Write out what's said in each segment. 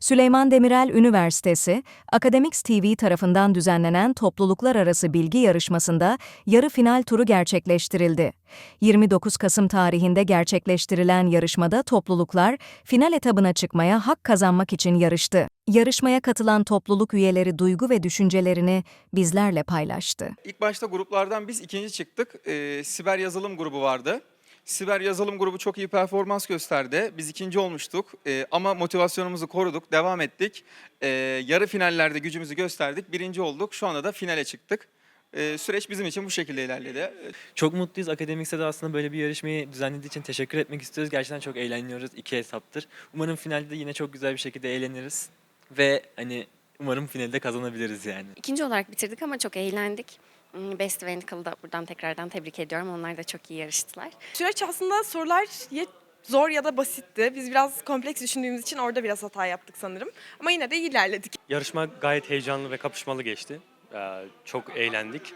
Süleyman Demirel Üniversitesi, Akademiks TV tarafından düzenlenen topluluklar arası bilgi yarışmasında yarı final turu gerçekleştirildi. 29 Kasım tarihinde gerçekleştirilen yarışmada topluluklar final etabına çıkmaya hak kazanmak için yarıştı. Yarışmaya katılan topluluk üyeleri duygu ve düşüncelerini bizlerle paylaştı. İlk başta gruplardan biz ikinci çıktık. Ee, siber yazılım grubu vardı. Siber yazılım grubu çok iyi performans gösterdi. Biz ikinci olmuştuk Ee, ama motivasyonumuzu koruduk, devam ettik. Ee, yarı finallerde gücümüzü gösterdik, birinci olduk. Şu anda da finale çıktık. Ee, süreç bizim için bu şekilde ilerledi. Çok mutluyuz. Akademikse de aslında böyle bir yarışmayı düzenlediği için teşekkür etmek istiyoruz. Gerçekten çok eğleniyoruz. iki hesaptır. Umarım finalde yine çok güzel bir şekilde eğleniriz. Ve hani umarım finalde kazanabiliriz yani. İkinci olarak bitirdik ama çok eğlendik. Hmm, Best ve da buradan tekrardan tebrik ediyorum. Onlar da çok iyi yarıştılar. Süreç aslında sorular ya zor ya da basitti. Biz biraz kompleks düşündüğümüz için orada biraz hata yaptık sanırım. Ama yine de iyi ilerledik. Yarışma gayet heyecanlı ve kapışmalı geçti. Ee, çok eğlendik.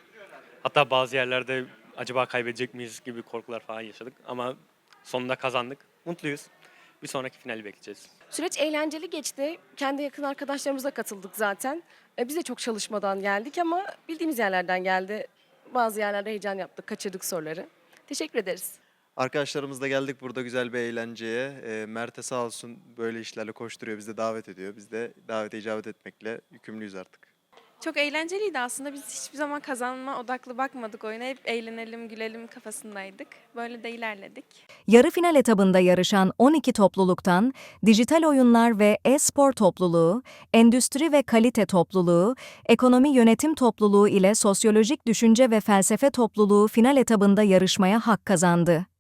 Hatta bazı yerlerde acaba kaybedecek miyiz gibi korkular falan yaşadık. Ama sonunda kazandık. Mutluyuz. Bir sonraki finali bekleyeceğiz. Süreç eğlenceli geçti. Kendi yakın arkadaşlarımızla katıldık zaten. E, biz de çok çalışmadan geldik ama bildiğimiz yerlerden geldi. Bazı yerlerde heyecan yaptık, kaçırdık soruları. Teşekkür ederiz. Arkadaşlarımızla geldik burada güzel bir eğlenceye. E, Mert'e sağ olsun böyle işlerle koşturuyor, bizi de davet ediyor. Biz de davete icabet etmekle yükümlüyüz artık. Çok eğlenceliydi aslında. Biz hiçbir zaman kazanma odaklı bakmadık oyuna. Hep eğlenelim, gülelim kafasındaydık. Böyle de ilerledik. Yarı final etabında yarışan 12 topluluktan dijital oyunlar ve e-spor topluluğu, endüstri ve kalite topluluğu, ekonomi yönetim topluluğu ile sosyolojik düşünce ve felsefe topluluğu final etabında yarışmaya hak kazandı.